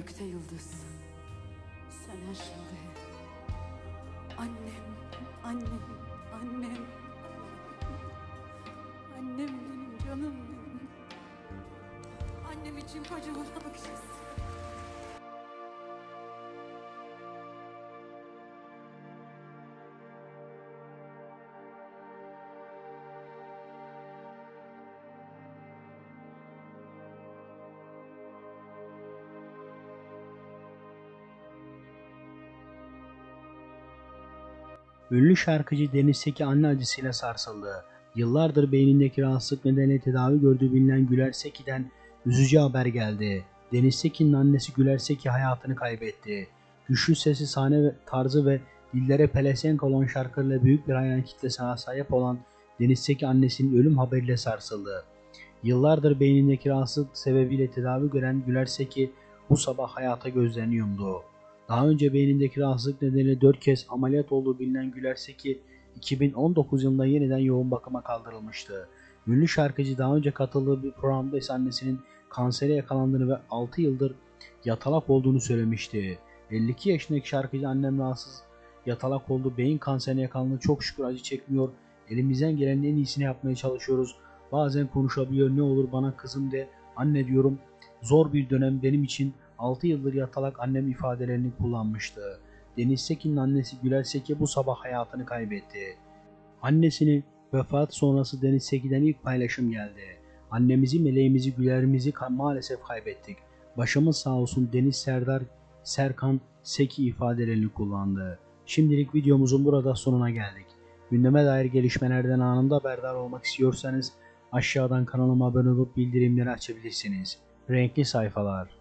Gökte yıldız. Söner şimdi. Annem, annem, annem. Annem benim canım benim. Annem için kocaman alkış. Ünlü şarkıcı Deniz Seki anne acısıyla sarsıldı. Yıllardır beynindeki rahatsızlık nedeniyle tedavi gördüğü bilinen Güler Seki'den üzücü haber geldi. Deniz Seki'nin annesi Güler Seki hayatını kaybetti. Güçlü sesi, sahne ve tarzı ve dillere pelesenk olan şarkılarıyla büyük bir hayran kitlesine sahip olan Deniz Seki annesinin ölüm haberiyle sarsıldı. Yıllardır beynindeki rahatsızlık sebebiyle tedavi gören Güler Seki bu sabah hayata gözlerini yumdu. Daha önce beynindeki rahatsızlık nedeniyle 4 kez ameliyat olduğu bilinen Güler Seki 2019 yılında yeniden yoğun bakıma kaldırılmıştı. Ünlü şarkıcı daha önce katıldığı bir programda ise annesinin kansere yakalandığını ve 6 yıldır yatalak olduğunu söylemişti. 52 yaşındaki şarkıcı annem rahatsız yatalak oldu, beyin kanserine yakalandı, çok şükür acı çekmiyor, elimizden gelenin en iyisini yapmaya çalışıyoruz. Bazen konuşabiliyor, ne olur bana kızım de, anne diyorum. Zor bir dönem benim için 6 yıldır yatalak annem ifadelerini kullanmıştı. Deniz Sekin'in annesi Güler Seki bu sabah hayatını kaybetti. Annesini vefat sonrası Deniz Seki'den ilk paylaşım geldi. Annemizi, meleğimizi, gülerimizi maalesef kaybettik. Başımız sağ olsun Deniz Serdar Serkan Seki ifadelerini kullandı. Şimdilik videomuzun burada sonuna geldik. Gündeme dair gelişmelerden anında haberdar olmak istiyorsanız aşağıdan kanalıma abone olup bildirimleri açabilirsiniz. Renkli sayfalar.